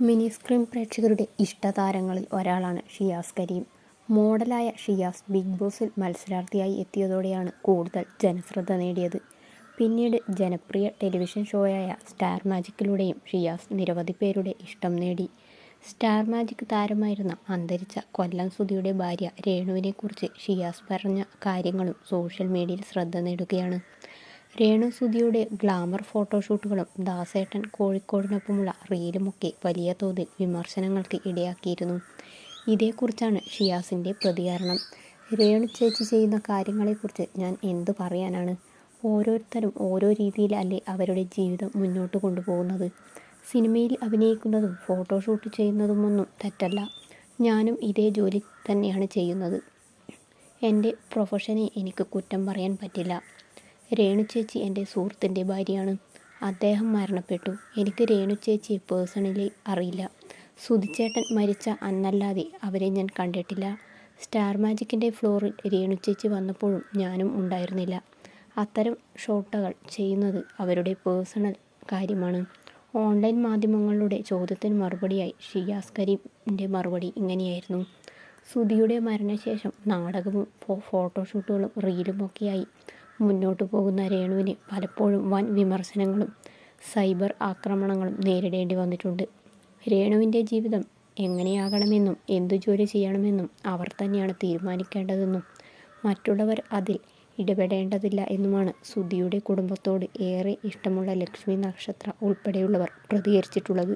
Mini screen പ്രേക്ഷകരുടെ ഇഷ്ടതാരങ്ങളിൽ ഒരാളാണ് ഷിയാസ് കരീം. മോഡലായ ഷിയാസ് ബിഗ് ബോസിൽ മത്സരാർത്ഥിയായി എത്തിയതോടെയാണ് കൂടുതൽ ജനശ്രദ്ധ നേടിയത്. പിന്നീട് ജനപ്രിയ ടെലിവിഷൻ ഷോയായ സ്റ്റാർ മാജിക്കിലൂടെയും ഷിയാസ് നിരവധി പേരുടെ ഇഷ്ടം നേടി. സ്റ്റാർ മാജിക് താരമായിരുന്ന അന്തരിച്ച കൊല്ലം സുധിയുടെ ഭാര്യ രേണുവിനെക്കുറിച്ച് ഷിയാസ് പറഞ്ഞ കാര്യങ്ങളും സോഷ്യൽ മീഡിയയിൽ ശ്രദ്ധ നേടുകയാണ്. രേണു സുധിയുടെ ഗ്ലാമർ ഫോട്ടോഷൂട്ടുകളും ദാസേട്ടൻ കോഴിക്കോടിനൊപ്പമുള്ള റീലുമൊക്കെ വലിയ തോതിൽ വിമർശനങ്ങൾക്ക് ഇടയാക്കിയിരുന്നു. ഇതേക്കുറിച്ചാണ് ഷിയാസിന്റെ പ്രതികരണം. രേണു ചേച്ചി ചെയ്യുന്ന കാര്യങ്ങളെക്കുറിച്ച് ഞാൻ എന്തു പറയാനാണ്. ഓരോരുത്തരും ഓരോ രീതിയിലല്ലേ അവരുടെ ജീവിതം മുന്നോട്ട് കൊണ്ടുപോകുന്നത്. സിനിമയിൽ അഭിനയിക്കുന്നതും ഫോട്ടോഷൂട്ട് ചെയ്യുന്നതുമൊന്നും തെറ്റല്ല. ഞാനും ഇതേ ജോലി തന്നെയാണ് ചെയ്യുന്നത്. എന്റെ പ്രൊഫഷനെ എനിക്ക് കുറ്റം പറയാൻ പറ്റില്ല. രേണു ചേച്ചി എന്റെ സുഹൃത്തിന്റെ ഭാര്യയാണ്. അദ്ദേഹം മരണപ്പെട്ടു. എനിക്ക് രേണു ചേച്ചിയെ പേഴ്സണലി അറിയില്ല. സുധിച്ചേട്ടൻ മരിച്ച അന്നല്ലാതെ അവരെ ഞാൻ കണ്ടിട്ടില്ല. സ്റ്റാർ മാജിക്കിന്റെ ഫ്ലോറിൽ രേണു ചേച്ചി വന്നപ്പോഴും ഞാനും ഉണ്ടായിരുന്നില്ല. അത്തരം ഷോട്ടകൾ ചെയ്യുന്നത് അവരുടെ പേഴ്സണൽ കാര്യമാണ്. ഓൺലൈൻ മാധ്യമങ്ങളുടെ ചോദ്യത്തിന് മറുപടിയായി ഷിയാസ് കരീമിന്റെ മറുപടി ഇങ്ങനെയായിരുന്നു. സുധിയുടെ മരണശേഷം നാടകവും ഫോട്ടോഷൂട്ടുകളും റീലുമൊക്കെയായി മുന്നോട്ടു പോകുന്ന രേണുവിന് പലപ്പോഴും വൻ വിമർശനങ്ങളും സൈബർ ആക്രമണങ്ങളും നേരിടേണ്ടി വന്നിട്ടുണ്ട്. രേണുവിന്റെ ജീവിതം എങ്ങനെയാകണമെന്നും എന്തു ജോലി ചെയ്യണമെന്നും അവർ തന്നെയാണ് തീരുമാനിക്കേണ്ടതെന്നും മറ്റുള്ളവർ അതിൽ ഇടപെടേണ്ടതില്ല എന്നുമാണ് സുധിയുടെ കുടുംബത്തോട് ഏറെ ഇഷ്ടമുള്ള ലക്ഷ്മി നക്ഷത്ര ഉൾപ്പെടെയുള്ളവർ പ്രതികരിച്ചിട്ടുള്ളത്.